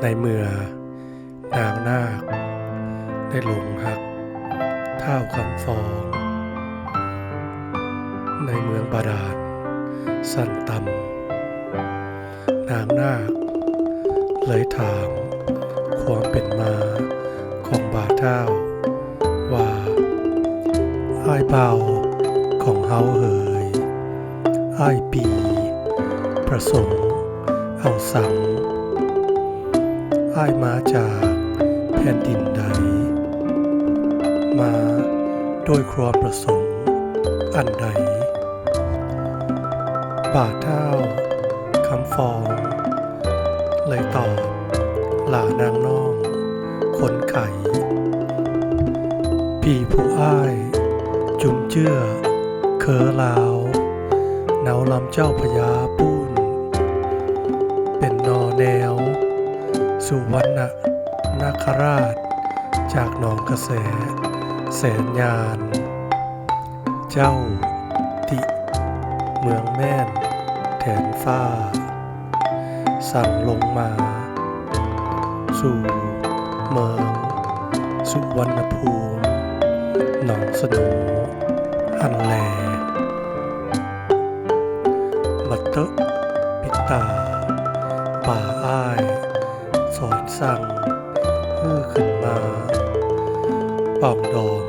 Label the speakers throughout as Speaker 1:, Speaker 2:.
Speaker 1: ในเมื่อนางนาค ได้หลงหักเท่าคำฟอง ในเมืองบาดาลสั้นต่ำนางนาคเลยถามความเป็นมาของบาเท่าว่าไอ้เบาของเฮาเฮยอ้ปี ประสงค์เอาสัง อ้ายมาจากแผ่นดินใด มาโดยความประสงค์อันใด บาเท่าคำฟอง เลยตอบหลานางน้องคนไข่พี่ผู้อ้าย จุมเจื้อเคอลาวเนาลำเจ้าพญาปู สุวรรณนาคราช จากหนองกระแสแสนยาน เจ้าติเมืองแม่น แถนฟ้า สั่งลงมา สู่เมือง สุวรรณภูมิหนองสโหนอันแลบัตเตปิตา ป่าอ้าย สอนสั่งเพื่อขึ้นมาป่องดอง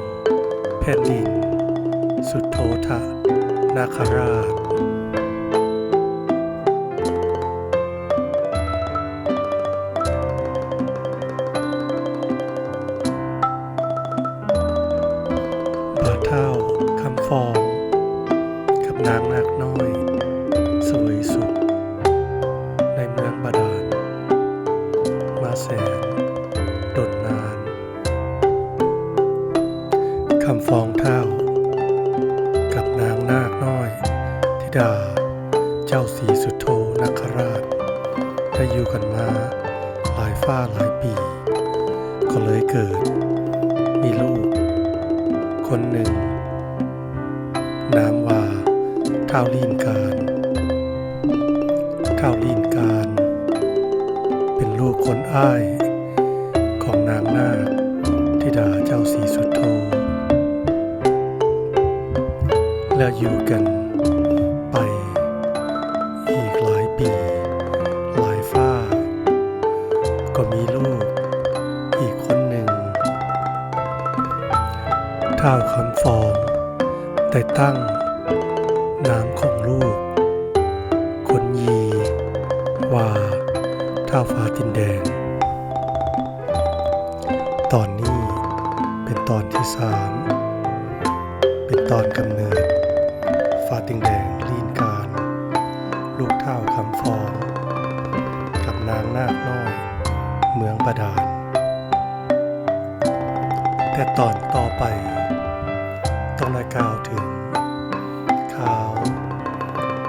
Speaker 1: แผ่นดิน สุดโททะนาคราช มาแสนดนนานคำฟองเท่า กับนางนาคน้อย ธิดา เจ้าสีสุโธนคราช ได้อยู่กันมาหลายฟ้าหลายปี ก็เลยเกิด มีลูก คนหนึ่งนามว่าท้าวลีนการท้าวลีนการเป็น ลูกคนอ้าย ของนางนาคธิดาเจ้าสีสุดโท แล้วอยู่กันไปอีกหลายปี หลายฟ้า ก็มีลูกอีกคนหนึ่งท้าวคำฟองได้ตั้งนามของลูก คนยีว่าาวฟ้าดินแดง ตอนนี้เป็นตอนที่สาม เป็นตอนกำเนิด ฟ้าดินแดงลีนการ ลูกเท้าคำฟองกับนางนาคน้อย เมืองบาดาลแต่ตอนต่อไป ต้องได้กล่าวถึงข่าว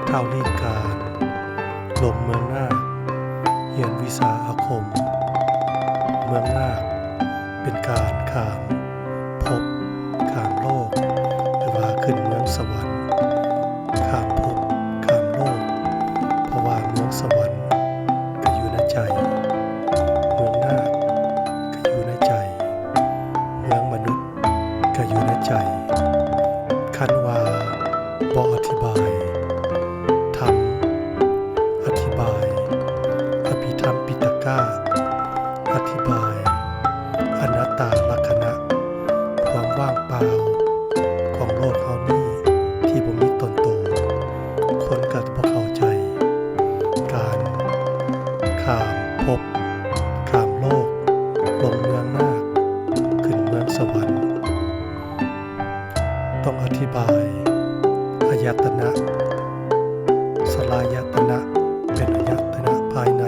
Speaker 1: เท้าลีนการลงเมืองนา ขามภพขามโลกหรือว่าขึ้นเมืองสวรรค์ขามภพขามโลกเพราะว่าเมืองสวรรค์ก็อยู่ในใจเมืองนาคก็อยู่ในใจเมืองมนุษย์ก็อยู่ในใจคันว่าบออธิ ว่างเปล่า ของโลกเฮานี้ที่บ่มีตนโต คนก็บ่เข้าใจ การข้ามภพข้ามโลก ลงเมืองนาคขึ้นเมืองสวรรค์ ต้องอธิบายอายตนะ สลายตนะเป็นอายตนะภายใน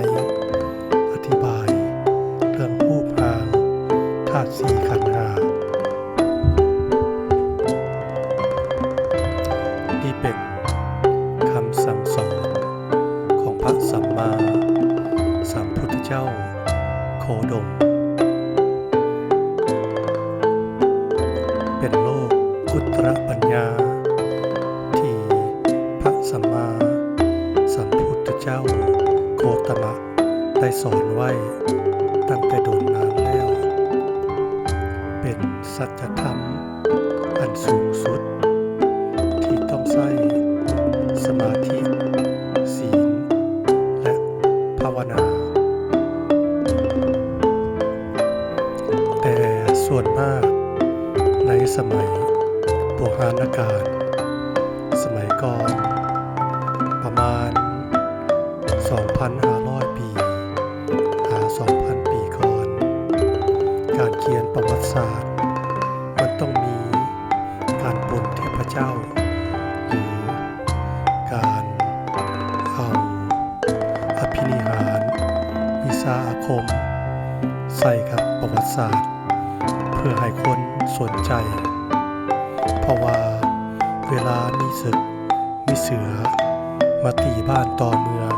Speaker 1: อธิบาย เรื่องรูปรางธาตุสี่ขัน ดม เป็นโลกอุตรปัญญา ที่พระสัมมาสัมพุทธเจ้าโคตมะได้สอนไว้ตั้งแต่โดนนานแล้ว เป็นสัจธรรม อันสูงสุด ที่ต้องใช้สมาธิ ศีล และภาวนา ส่วนมากในสมัยโบราณกาลสมัยก่อนประมาณ 2,500 ปี หา 2,000 ปีก่อน การเขียนประวัติศาสตร์ มันต้องมีการปนเทพเจ้า หรือการเอาอภินิหารวิชาอาคม ใส่กับประวัติศาสตร์ เพื่อให้คนสนใจ เพราะว่าเวลามีศึก มีเสือ มาตีบ้านต่อเมือง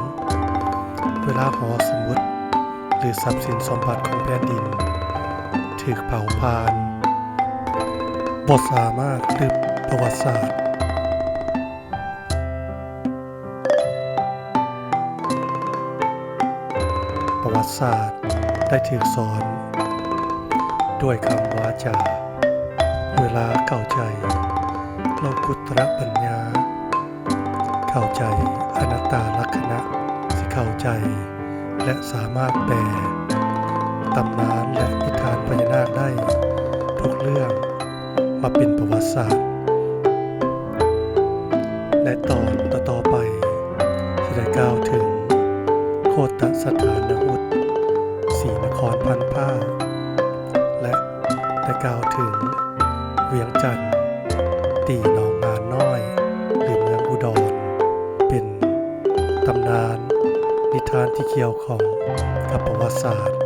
Speaker 1: เวลาหอสมุดหรือทรัพย์สินสมบัติของแผ่นดินถูกเผาพานบทสามารถลืบประวัติศาสตร์ประวัติศาสตร์ได้ถูกสอน ด้วยคำวาจา เวลาเข้าใจโลกุตระปัญญา เข้าใจอนัตตาลักษณะที่เข้าใจ และสามารถแปลตำนานและนิทานพญานาคได้ ทุกเรื่องมาเป็นประวัติศาสตร์ และตอนต่อๆไปจะได้าวถึงโคตสถานนหุตศรีนครพันผ้า กล่าวถึง เวียงจันทร์ตีหนองงานน้อย หรือเมืองอุดร เป็นตำนาน นิทานที่เกี่ยวของกับประวัติศาสตร์